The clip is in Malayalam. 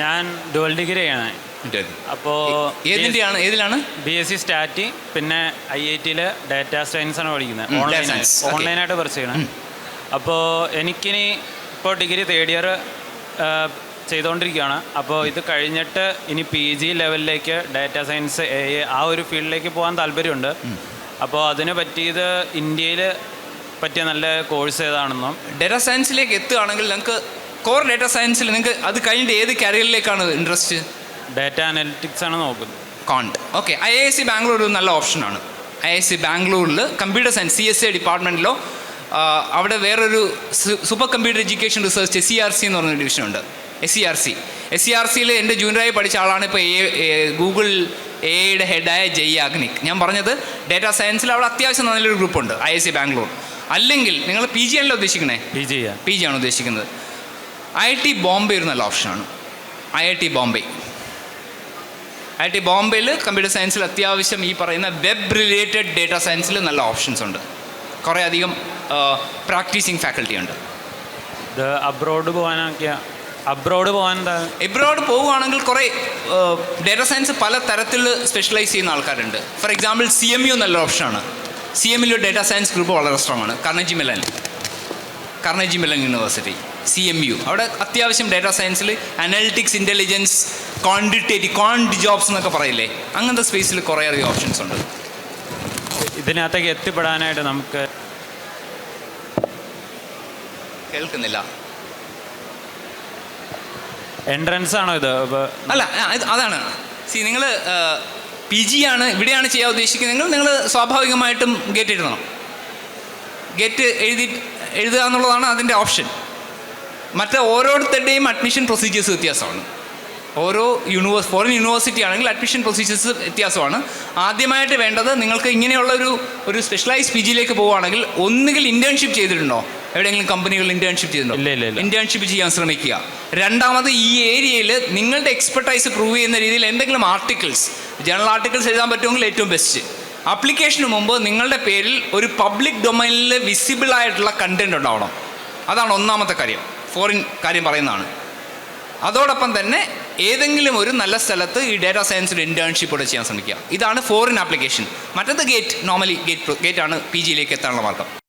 ഞാൻ ഡുവൽ ഡിഗ്രിയാണ്. അപ്പോൾ ഏതിന്റെയാണ് ഏതിലാണ്? ബി എസ് സി സ്റ്റാറ്റി പിന്നെ ഐ ഐ ടിയിൽ ഡാറ്റാ സയൻസ് ആണ് പഠിക്കുന്നത്. ഓൺലൈൻ ഓൺലൈനായിട്ട് പഠിച്ചു ചെയ്യണം. അപ്പോൾ എനിക്കിനി ഇപ്പോൾ ഡിഗ്രി തേർഡ് ഇയർ ചെയ്തുകൊണ്ടിരിക്കുകയാണ് അപ്പോൾ ഇത് കഴിഞ്ഞിട്ട് ഇനി പി ജി ലെവലിലേക്ക് ഡാറ്റാ സയൻസ് എ ആ ഒരു ഫീൽഡിലേക്ക് പോകാൻ താല്പര്യമുണ്ട്. അപ്പോൾ അതിന് പറ്റിയത് ഇന്ത്യയിൽ പറ്റിയ നല്ല കോഴ്സ് ഏതാണെന്നും ഡാറ്റാ സയൻസിലേക്ക് എത്തുകയാണെങ്കിൽ നിങ്ങൾക്ക് കോർ ഡേറ്റാ സയൻസിൽ നിങ്ങൾക്ക് അത് കഴിഞ്ഞിട്ട് ഏത് കരിയറിലേക്കാണ് ഇൻട്രസ്റ്റ് ഡാറ്റ അനലിറ്റിക്സ് ആണ് നോക്കുന്നത്. കോണ്ട് okay I I C Bangalore ഒരു നല്ല ഓപ്ഷനാണ് ഐ ഐ സി ബാംഗ്ലൂരിൽ computer science C S A ഡിപ്പാർട്ട്മെന്റിലോ അവിടെ വേറൊരു super computer education research S C R C എന്ന് പറഞ്ഞ ഡിവിഷനുണ്ട് S C R C S C R സിയിൽ എന്റെ ജൂനിയറായി പഠിച്ച ആളാണ് ഇപ്പോൾ എ ഗൂഗിൾ എയുടെ ഹെഡായ ജയ് അഗ്നിക് ഞാൻ പറഞ്ഞത് ഡേറ്റ സയൻസിൽ അവിടെ അത്യാവശ്യം നല്ലൊരു ഗ്രൂപ്പുണ്ട് ഐ എസ് സി ബാംഗ്ലൂർ അല്ലെങ്കിൽ നിങ്ങൾ പി ജി ആണല്ലോ ഉദ്ദേശിക്കണേ? പി ജി പി ജി ആണ് ഉദ്ദേശിക്കുന്നത്. ഐ ടി ബോംബെ ഒരു നല്ല ഓപ്ഷനാണ്. I I T Bombay. I I T ബോംബെയിൽ കമ്പ്യൂട്ടർ സയൻസിൽ അത്യാവശ്യം ഈ പറയുന്ന വെബ് റിലേറ്റഡ് ഡേറ്റാ സയൻസിൽ നല്ല ഓപ്ഷൻസ് ഉണ്ട്. കുറേ അധികം പ്രാക്ടീസിങ് ഫാക്കൽറ്റി ഉണ്ട്. ഇത് അബ്രോഡ് പോകാനൊക്കെ അബ്രോഡ് പോകാൻ എബ്രോഡ് പോവുകയാണെങ്കിൽ കുറേ ഡേറ്റാ സയൻസ് പല തരത്തിൽ സ്പെഷ്യലൈസ് ചെയ്യുന്ന ആൾക്കാരുണ്ട്. For example C M U നല്ല ഓപ്ഷനാണ്. C M U data science group വളരെ സ്ട്രോങ് ആണ്. Carnegie Mellon Carnegie Mellon university C M U അവിടെ അത്യാവശ്യം ഡാറ്റാ സയൻസിൽ അനാലിറ്റിക്സ് ഇന്റലിജൻസ് ക്വാണ്ടിറ്റേറ്റീവ് ക്വാണ്ടി ജോബ്സ് എന്നൊക്കെ പറയില്ലേ? അങ്ങനത്തെ സ്പേസിൽ കുറേയധികം ഓപ്ഷൻസ് ഉണ്ട്. ഇതിനകത്തേക്ക് എത്തിപ്പെടാനായിട്ട് നമുക്ക് കേൾക്കുന്നില്ല. എൻട്രൻസ് ആണോ ഇത്? അല്ല അതാണ്. സി നിങ്ങൾ പി ജി ആണ് ഇവിടെയാണ് ചെയ്യാൻ ഉദ്ദേശിക്കുന്നതെങ്കിൽ നിങ്ങൾ സ്വാഭാവികമായിട്ടും ഗേറ്റ് എഴുതണം ഗേറ്റ് എഴുതി എഴുതുക എന്നുള്ളതാണ് അതിന്റെ ഓപ്ഷൻ മറ്റേ ഓരോരുത്തരുടെയും അഡ്മിഷൻ പ്രൊസീജിയേഴ്സ് വ്യത്യാസമാണ്. ഓരോ യൂണിവേഴ്സ് ഫോറിൻ യൂണിവേഴ്സിറ്റി ആണെങ്കിൽ അഡ്മിഷൻ പ്രൊസീജിയേഴ്സ് വ്യത്യാസമാണ്. ആദ്യമായിട്ട് വേണ്ടത് നിങ്ങൾക്ക് ഇങ്ങനെയുള്ള ഒരു ഒരു സ്പെഷ്യലൈസ് പി ജിയിലേക്ക് പോവുകയാണെങ്കിൽ ഒന്നുകിൽ ഇന്റേൺഷിപ്പ് ചെയ്തിട്ടുണ്ടോ? എവിടെയെങ്കിലും കമ്പനികളിൽ ഇന്റേൺഷിപ്പ് ചെയ്തിട്ടുണ്ടോ? ഇല്ല. ഇന്റേൺഷിപ്പ് ചെയ്യാൻ ശ്രമിക്കുക. രണ്ടാമത് ഈ ഏരിയയിൽ നിങ്ങളുടെ എക്സ്പെർട്ടൈസ് പ്രൂവ് ചെയ്യുന്ന രീതിയിൽ എന്തെങ്കിലും ആർട്ടിക്കിൾസ് ജേണൽ ആർട്ടിക്കിൾസ് എഴുതാൻ പറ്റുമെങ്കിൽ ഏറ്റവും ബെസ്റ്റ് ആപ്ലിക്കേഷന് മുമ്പ് നിങ്ങളുടെ പേരിൽ ഒരു പബ്ലിക് ഡൊമൈനിൽ വിസിബിൾ ആയിട്ടുള്ള കണ്ടന്റ് ഉണ്ടാവണം. അതാണ് ഒന്നാമത്തെ കാര്യം. ഫോറിൻ കാര്യം പറയുന്നതാണ്. അതോടൊപ്പം തന്നെ ഏതെങ്കിലും ഒരു നല്ല സ്ഥലത്ത് ഈ ഡേറ്റാ സയൻസിൽ ഇന്റേൺഷിപ്പ് കൂടെ ചെയ്യാൻ ശ്രമിക്കുക. ഇതാണ് ഫോറിൻ ആപ്ലിക്കേഷൻ മറ്റത് ഗേറ്റ് നോർമലി ഗേറ്റ് ഗേറ്റാണ് പി ജിയിലേക്ക് എത്താനുള്ള മാർഗം.